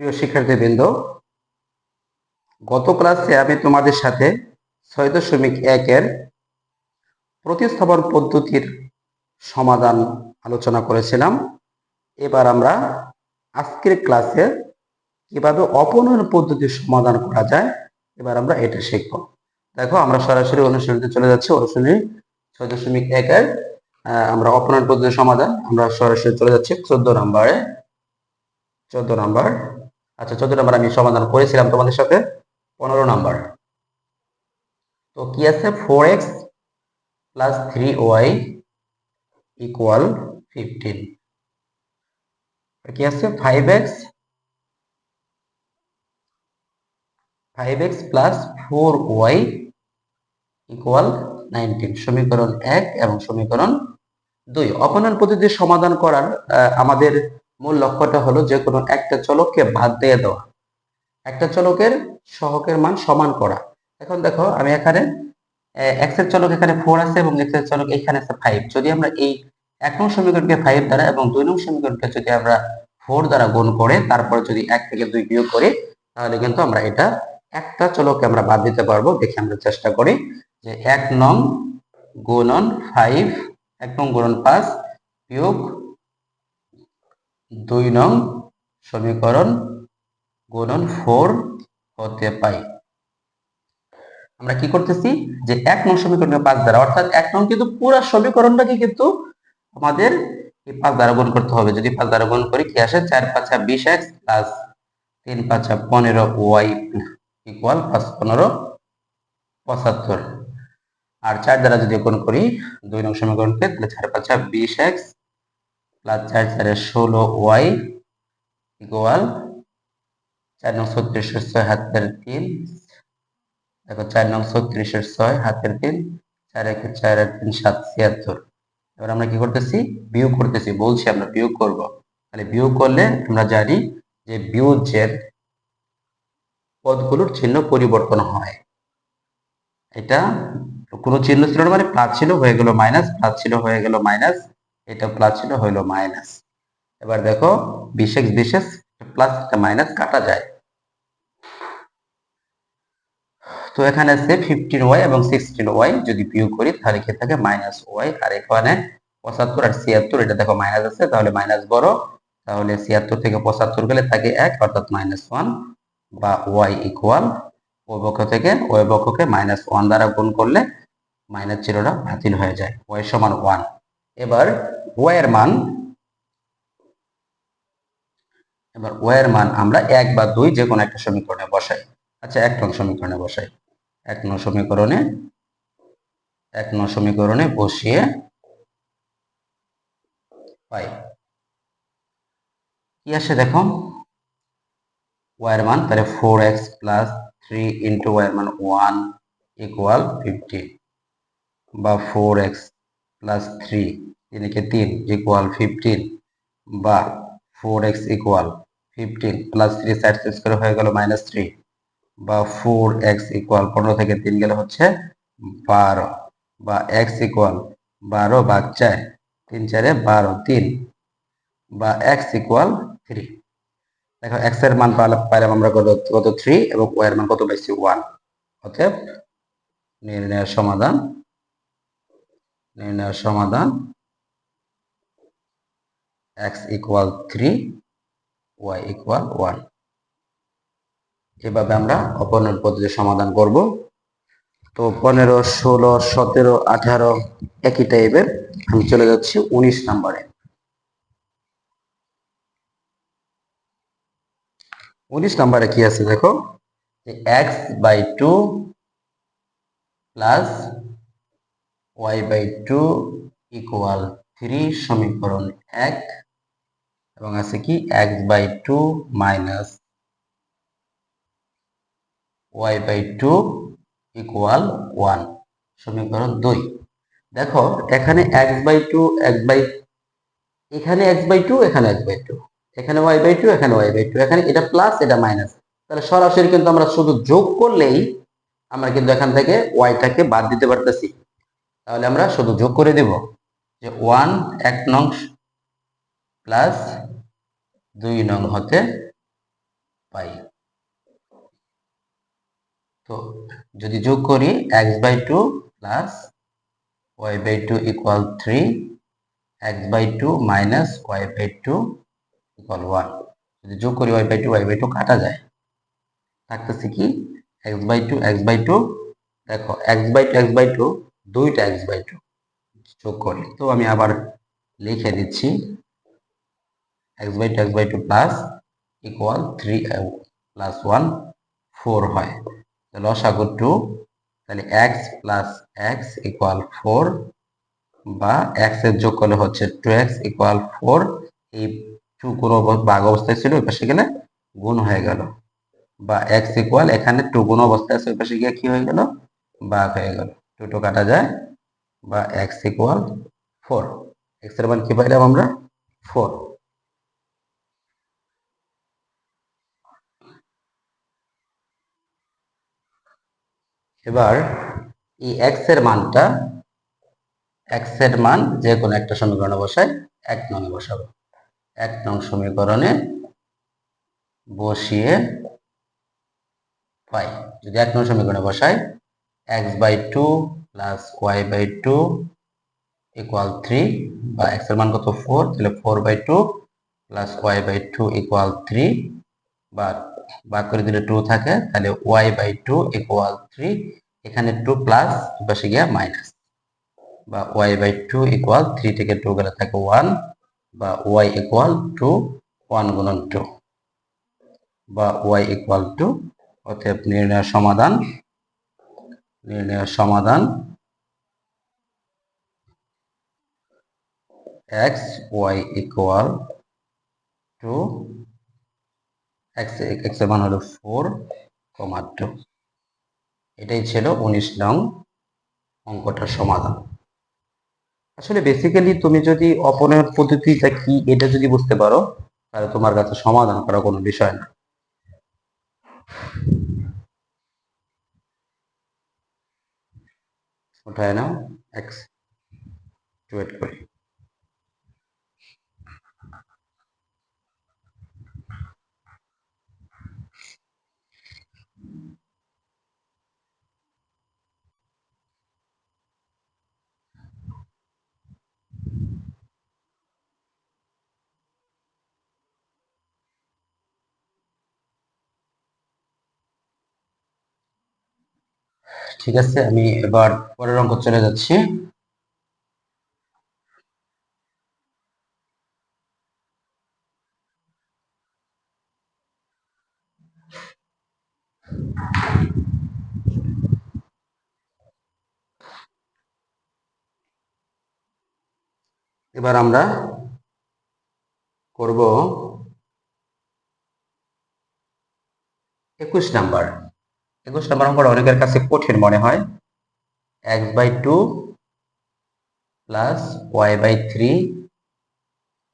প্রিয় শিক্ষার্থীবৃন্দ, গত ক্লাসে আমি তোমাদের সাথে ছয় দশমিক একের প্রতিস্থাপন পদ্ধতির সমাধান আলোচনা করেছিলাম। এবার আমরা আজকের ক্লাসে কীভাবে অপনয়ন পদ্ধতির সমাধান করা যায়, এবার আমরা এটা শিখব। দেখো, আমরা সরাসরি অনুশীলনীতে চলে যাচ্ছি, অনুশীলনী ছয় দশমিক একের আমরা অপনয়ন পদ্ধতির সমাধান, আমরা সরাসরি চলে যাচ্ছি চোদ্দ নম্বরে। চোদ্দ নম্বর। আচ্ছা চোদ্দ নম্বর আমি সমাধান করেছিলাম তোমাদের সাথে। পনেরো নম্বর। তো কি আছে? Four x plus three y equal fifteen কি আছে? Five x five x plus four y equal nineteen সমীকরণ এক এবং সমীকরণ দুই। অপনয়ন পদ্ধতির সমাধান করার আমাদের মূল লক্ষ্যটা হলো যে কোনো একটা চলককে বাদ দিয়ে দেওয়া। একটা চলকের সহকের মান সমান করা। এখন দেখো, আমি এখানে এক্সের চলক এখানে ফোর আছে এবং এক্সের চলক এখানে আছে ফাইভ যদি আমরা এই এক নং সমীকরণকে ফাইভ দ্বারা এবং দুই নং সমীকরণকে যদি আমরা ফোর দ্বারা গুণ করে, তারপর যদি এক থেকে দুই বিয়োগ করি, তাহলে কিন্তু আমরা এটা একটা চলককে আমরা বাদ দিতে পারব। দেখে আমরা চেষ্টা করি যে এক নং গুণন ফাইভ এক নং গুণন পাঁচ বিয়োগ দুই নং সমীকরণ গুণন ফোর হতে পাই। আমরা কি করতেছি? যে এক নং সমীকরণকে পাঁচ দ্বারা, অর্থাৎ এক নং কিন্তু পুরো সমীকরণটাকে কিন্তু আমাদের এই পাঁচ দ্বারা গুণ করতে হবে। যদি পাঁচ দ্বারা গুণ করি, কি আসে? চার পাঁচা বিশ এক্স প্লাস তিন পাঁচা পনেরো ওয়াই ইকুয়াল পাঁচ পনেরো পঁচাত্তর। আর চার দ্বারা যদি গুণ করি, দুই নং সমীকরণকে, তাহলে চার পাঁচা বিশ এক্স প্লাস চার চারে ষোলো ওয়াই ইকুয়াল চার নং ছত্রিশের ছয় হাতের তিন। দেখো চার নং ছত্রিশের ছয় হাতের তিন, চার একে চার আর তিন, সাত ছিয়াত্তর। এবার আমরা কি করতেছি? বিয়োগ করতেছি, বলছি আমরা বিয়োগ করব। তাহলে বিয়োগ করলে আমরা জানি যে বিয়োগের পদগুলোর চিহ্ন পরিবর্তন হয়। এটা কোনো চিহ্ন ছিল না মানে প্লাস ছিল, হয়ে গেল মাইনাস, প্লাস ছিল, হয়ে গেল মাইনাস। এটা প্লাস ছিল হইল মাইনাস এবার দেখো, বিশেষ বিশেষ প্লাস মাইনাস কাটা যায়। তো এখানে আছে ফিফটিন ওয়াই এবং সিক্সটিন ওয়াই যদি বিয়োগ করি, তাহলে কি থাকে? মাইনাস ওয়াই আর এখানে পঁচাত্তর আর ছিয়াত্তর, এটা দেখো মাইনাস আছে, তাহলে মাইনাস বড়। তাহলে ছিয়াত্তর থেকে পঁচাত্তর গেলে থাকে এক, অর্থাৎ মাইনাস ওয়ান বা ওয়াই ইকুয়াল ওই পক্ষ থেকে, ওই পক্ষকে মাইনাস ওয়ান দ্বারা গুণ করলে মাইনাস জিরোটা বাতিল হয়ে যায়। ওয়াই সমান ওয়ান এবার ওয়াই এর মান এবার ওয়াই এর মান আমরা এক বা দুই যে কোনো একটা সমীকরণে বসাই। আচ্ছা এক নং সমীকরণে বসাই। এক নং সমীকরণে, এক নং সমীকরণে বসিয়ে পাই। কি আসে দেখো? ওয়াই এর মান তাহলে four x plus three into y এর মান ওয়ান ইকুয়াল ফিফটিন বা ফোর এক্স প্লাস থ্রি তিনকে তিন ইকুয়াল ফিফটিন বা four x equal fifteen plus three side করে হয়ে গেল মাইনাস থ্রি বা ফোর এক্স ইকুয়াল পনেরো থেকে তিন গেলে হচ্ছে বারো বা এক্স ইকুয়াল বারো ভাগ চার, তিন চারে বারো, তিন বা এক্স ইকুয়াল থ্রি দেখো এক্সের মান পাইলাম পাইলাম আমরা কত কত থ্রি এবং ওয়াই এর মান কত পাইছি ওয়ান অতএব নির্ণয়ের সমাধান নির্ণয়ের সমাধান x equal three y equal one এভাবে আমরা অপনয়ন পদ্ধতির সমাধান করব। তো পনেরো, ষোলো, সতেরো, আঠারো, একই টাইপের আমি চলে যাচ্ছি উনিশ নম্বরে। উনিশ নম্বরে কি আছে দেখো? X by two plus y by two equal three সমীকরণ এক এবং আছে কি? X by two minus y by two equal one সমীকরণ দুই। দেখো, এখানে x by two x by এখানে এক্স বাই টু এখানে এক্স বাই টু এখানে ওয়াই বাই টু এখানে ওয়াই বাই টু এখানে এটা প্লাস এটা মাইনাস তাহলে সরাসরি কিন্তু আমরা শুধু যোগ করলেই আমরা কিন্তু এখান থেকে ওয়াইটাকে বাদ দিতে পারতেছি। তাহলে আমরা শুধু যোগ করে দেব যে ওয়ান এক নং প্লাস দুই নং হতে পাই। তো যদি যোগ করি x by two plus y by two equal three x by two minus y by two equal one যদি যোগ করি y by two y by two কাটা যায়। থাকতেছে কি? X by two x by two দেখো x by two x by two দুইটা x by two যোগ করি তো আমি আবার লিখে দিচ্ছি x by two x by two plus equal three plus one four হয়। লসাগু টু তাহলে x plus x equal four বা এক্সের যোগ করলে হচ্ছে টু এক্স ইকুয়াল ফোর এই টু কোনো বাঘ অবস্থায় ছিল, ওই পাশে গেলে গুণ হয়ে গেল। বা এক্স ইকুয়াল এখানে টু গুণ অবস্থায় আছে, ওই পাশে গিয়ে কি হয়ে গেল? বাঘ হয়ে গেল। টু টু কাটা যায় বা এক্স ইকুয়াল ফোর এক্সের মান কি পাইলাম আমরা? ফোর এবার এই এক্সের মানটা এক্সের মান যে কোনো একটা সমীকরণে বসাই, এক নং বসাবো। এক নং সমীকরণে বসিয়ে পাই। যদি এক নং সমীকরণে বসাই x by two plus y by two equal three বা এক্সের মান কত? ফোর তাহলে four by two plus y by two equal three বা ভাগ করে দিলে টু থাকে, তাহলে y by two equal three এখানে টু প্লাস পাশে গিয়া মাইনাস বা y by two equal three থেকে টু গেলে থাকে ওয়ান বা ওয়াই ইকুয়াল টু ওয়ান গুণন টু বা ওয়াই ইকুয়াল টু অতএব নির্ণয়ের সমাধান নির্ণয়ের সমাধান x y equal two x এক্সের মান হলো ফোর কমা টু এটাই ছিল উনিশ নং অঙ্কটার সমাধান। আসলে বেসিক্যালি তুমি যদি অপনয়ন পদ্ধতিটা কি এটা যদি বুঝতে পারো, তাহলে তোমার কাছে সমাধান করা কোনো বিষয় না। ఉంటాయన? X. 2x ঠিক আছে আমি এবার পরের অঙ্ক চলে যাচ্ছি। এবার আমরা করব একুশ নাম্বার। একুশ নাম্বার অঙ্কটা অনেকের কাছে কঠিন মনে হয়। X by two plus y by three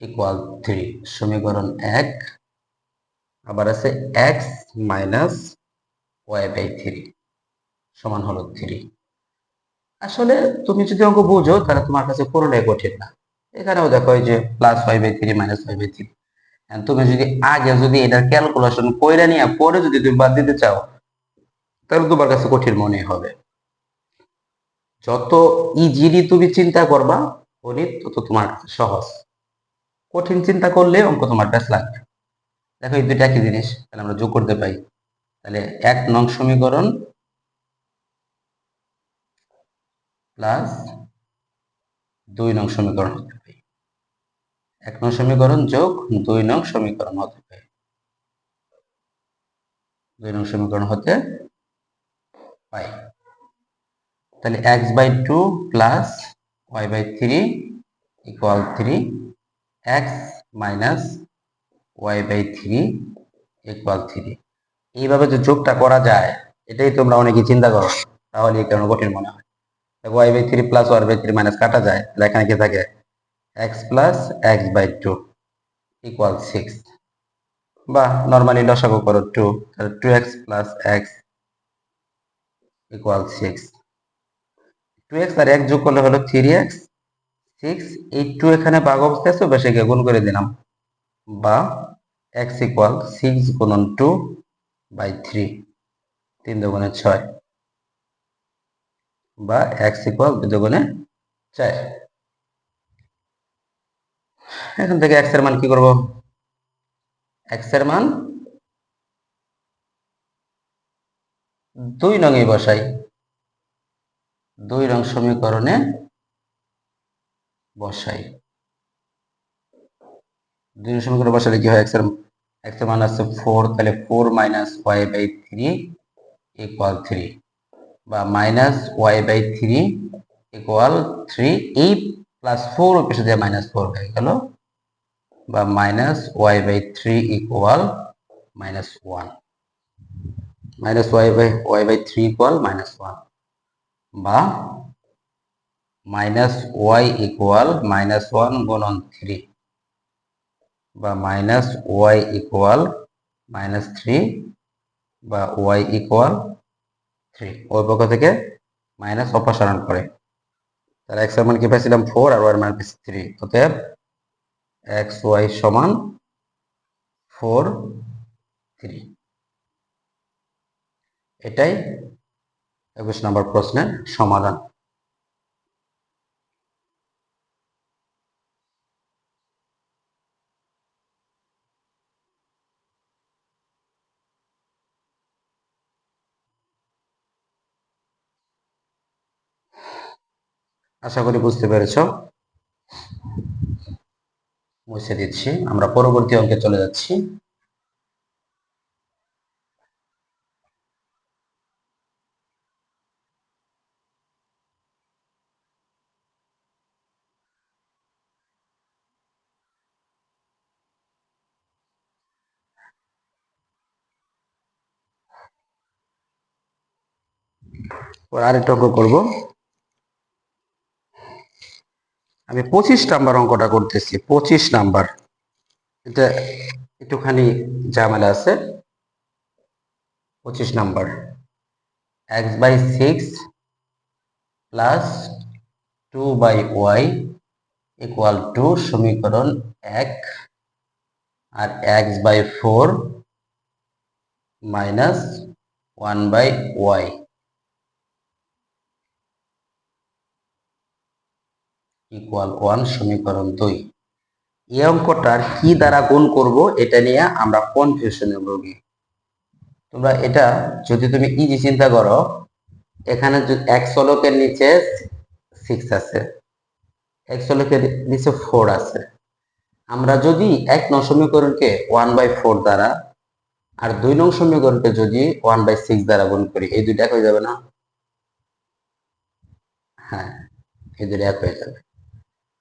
equal three সমীকরণ এক। আবার আছে x minus y by three সমান হলো থ্রি আসলে তুমি যদি অঙ্ক বুঝো, তাহলে তোমার কাছে পুরোটাই কঠিন না। এখানেও দেখো যে plus five by three minus five by three তুমি যদি আগে যদি এটার ক্যালকুলেশন কইরা নিয়ে, পরে যদি তুমি বাদ দিতে চাও তাহলে তোমার কাছে কঠিন মনে হবে। যত ইজিলি তুমি চিন্তা করবা গণিত তত তোমার সহজ। কঠিন চিন্তা করলে অঙ্ক তোমার কাছে লাগবে। দেখো এই দুইটা একই জিনিস, তাহলে আমরা যোগ করতে পাই তাহলে এক নং সমীকরণ প্লাস দুই নং সমীকরণ হতে পাই এক নং সমীকরণ যোগ দুই নং সমীকরণ হতে পাই দুই নং সমীকরণ হতে তাহলে x by two plus y by three equal three x minus y by three equal three এইভাবে যে যোগটা করা যায়, এটাই তোমরা অনেকে চিন্তা করো, তাহলে এই কারণে কঠিন মনে হয়। Y by three plus y by three minus কাটা যায়, তাহলে এখানে কি থাকে? X plus x by two equal six বা নর্মালি লসাগু করো টু তাহলে two x plus x equal six two x আর এক যোগ করলে হলো থ্রি এক্স সিক্স এই টু এখানে বাঘ অবস্থায় আছে, বেশি গিয়ে গুণ করে দিলাম। বা এক্স ইকুয়াল সিক্স গুণন টু বাই থ্রি তিন দুগুণে ছয়। বা এক্স ইকুয়াল দুই দুগুণে চার। এখান থেকে এক্সের মান কি করব? এক্সের মান দুই নঙে বসাই। দুই রং সমীকরণে বসাই। দুই রং সমীকরণে বসালে কি হয়? এক্সের এক্সের মান আছে ফোর তাহলে four minus y by three equal three বা minus y by three equal three এই প্লাস ফোর পেশে দিয়ে মাইনাস ফোর হয়ে গেল বা minus y by three equal minus one minus y by y by three equal minus one বা minus y equal minus one গুণন three বা minus y equal minus three বা Y equal three ওই পক্ষ থেকে মাইনাস অপসারণ করে। তাহলে এক্সের মান কি পাইছিলাম ফোর আর ওয়াই মান পাইছি থ্রি অতএব এক্স ওয়াই সমান ফোর থ্রি এটাই একুশ নম্বর প্রশ্নের সমাধান। আশা করি বুঝতে পেরেছ। মুছে দিচ্ছি। আমরা পরবর্তী অঙ্কে চলে যাচ্ছি। আরেকটা অঙ্ক করব। আমি পঁচিশ নাম্বার অঙ্কটা করতেছি, পঁচিশ নাম্বার। এটা একটুখানি ঝামেলা আছে। পঁচিশ number. X by six plus two by y equal two সমীকরণ এক আর x by four minus one by y equal one সমীকরণ দুই। এই অঙ্কটার কি দ্বারা গুণ করব এটা নিয়ে আমরা কনফিউশনে ভুগি। তোমরা এটা যদি তুমি ইজি চিন্তা করো, এখানে এক চলকের নিচে সিক্স আছে, এক চলকের নিচে ফোর আছে। আমরা যদি এক নং সমীকরণকে ওয়ান বাই ফোর দ্বারা আর দুই নং সমীকরণকে যদি ওয়ান বাই সিক্স দ্বারা গুণ করি, এই দুইটা এক হয়ে যাবে না? হ্যাঁ এই দুইটা এক হয়ে যাবে।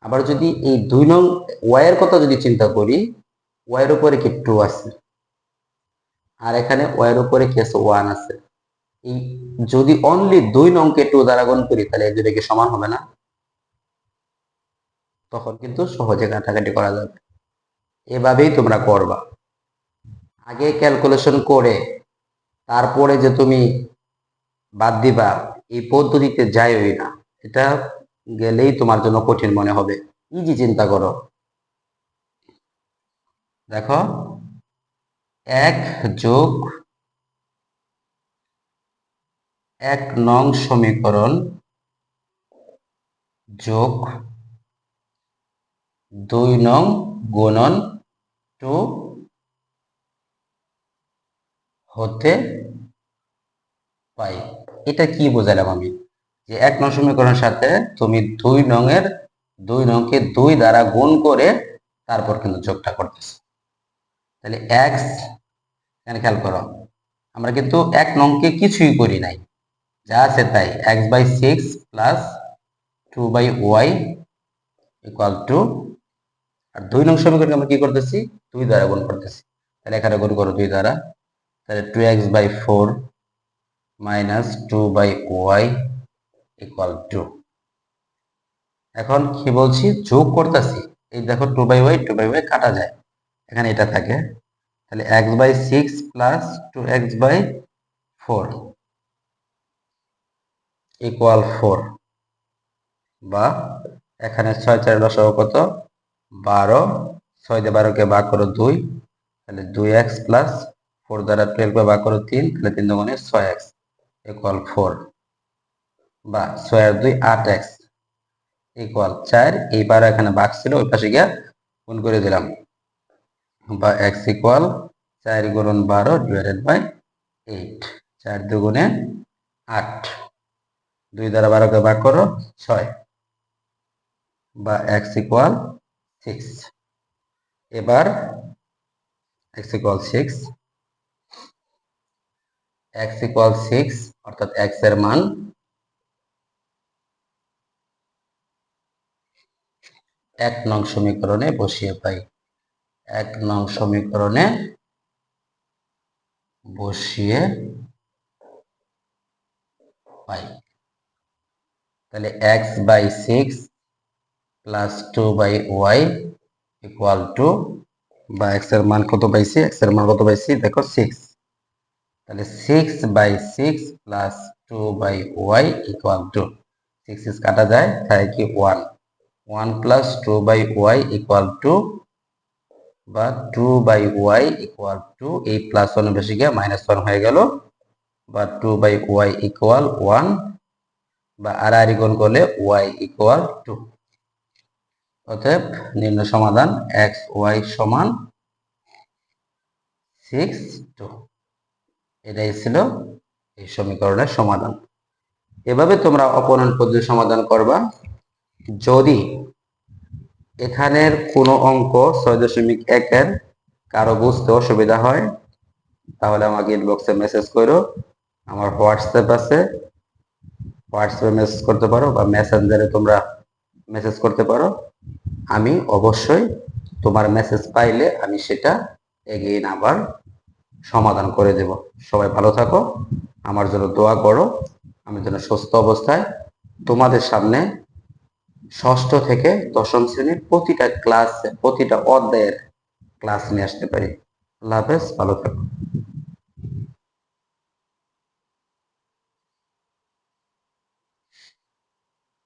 আবার যদি এই দুই নং ওয়াইয়ের কথা যদি চিন্তা করি, ওয়াইয়ের উপরে কি টু আছে? আর এখানে ওয়াইয়ের উপরে কি আছে? ওয়ান আছে। এই যদি অনলি দুই নংকে টু দ্বারা গুণ করি, তাহলে এই দুটো কি সমান হবে না? তখন কিন্তু সহজে কাটাকাটি করা যাবে। এভাবেই তোমরা করবা। আগে ক্যালকুলেশন করে, তারপরে যে তুমি বাদ দিবা, এই পদ্ধতিতে যাইই না। এটা গেলেই তোমার জন্য কঠিন মনে হবে। ইজি চিন্তা করো? দেখো, এক যোগ এক নং সমীকরণ যোগ দুই নং গুণন টু হতে পাই। এটা কি বোঝালাম আমি? যে এক নং সমীকরণের সাথে তুমি দুই নংয়ের, দুই নংকে দুই দ্বারা গুণ করে তারপর কিন্তু যোগটা করতেছো। তাহলে এক্স এখানে খেয়াল করো, আমরা কিন্তু এক নংকে কিছুই করি নাই। যা আছে তাই x by six plus two by y equal two আর দুই নং সমীকরণকে আমরা কি করতেছি? দুই দ্বারা গুণ করতেছি। তাহলে এখানে গুণ করো দুই দ্বারা। তাহলে two x by four minus two by y equal two এখন কি বলছি? যোগ করতেছি। এই দেখো two by y two by y কাটা যায়। এখানে এটা থাকে। তাহলে x by six plus two x by four equal four বা এখানে ছয় চার দশক কত? বারো। ছয় দিয়ে বারোকে ভাগ করো দুই। তাহলে দুই এক্স প্লাস ফোর দ্বারা টুয়েলভ ভাগ করো তিন। তাহলে তিন দুগুণে ছয় এক্স ইকুয়াল ফোর বা ছয় দুই আট এক্স ইকুয়াল চার, এই বারো এখানে ভাগ ছিল, ওই পাশে গিয়া গুণ করে দিলাম। বা এক্স ইকুয়াল চার গুণন বারো ডিভাইডেড বাই এইট চার দুগুণে আট, দুই দ্বারা বারোকে ভাগ করো, ছয়, বা এক্স ইকুয়াল সিক্স এবার x equal six x equal six অর্থাৎ এক্সের মান এক নং সমীকরণে বসিয়ে পাই। এক নং সমীকরণে বসিয়ে পাই। তাহলে x by six plus two by y equal two বা এক্সের মান কত পাইছি? এক্সের মান কত পাইছি? দেখো সিক্স তাহলে six by six plus two by y equal two six কাটা যায় তাই কি one one plus two by y equal two বা two by y equal two এই প্লাস ওয়ান বেশি গিয়ে মাইনাস ওয়ান হয়ে গেল। বা two by y equal one বা আর আর গুণ করলে ওয়াই ইকুয়াল টু অতএব নিম্ন সমাধান এক্স ওয়াই সমান সিক্স টু এটাই ছিল এই সমীকরণের সমাধান। এভাবে তোমরা অপনয়ন পদ্ধতি সমাধান করবা। যদি এখানের কোনো অঙ্ক ছয় দশমিক একের কারও বুঝতে অসুবিধা হয়, তাহলে আমাকে ইনবক্সে মেসেজ করো। আমার হোয়াটসঅ্যাপ আছে। হোয়াটসঅ্যাপে মেসেজ করতে পারো বা মেসেঞ্জারে তোমরা মেসেজ করতে পারো। আমি অবশ্যই তোমার মেসেজ পাইলে আমি সেটা এগেইন আবার সমাধান করে দেব। সবাই ভালো থাকো, আমার জন্য দোয়া করো। আমি যেন সুস্থ অবস্থায় তোমাদের সামনে ষষ্ঠ থেকে দশম শ্রেণির প্রতিটা ক্লাস প্রতিটা অধ্যায়ের ক্লাস নিয়ে আসতে পারি। আল্লাহ হাফেজ, ভালো থাকো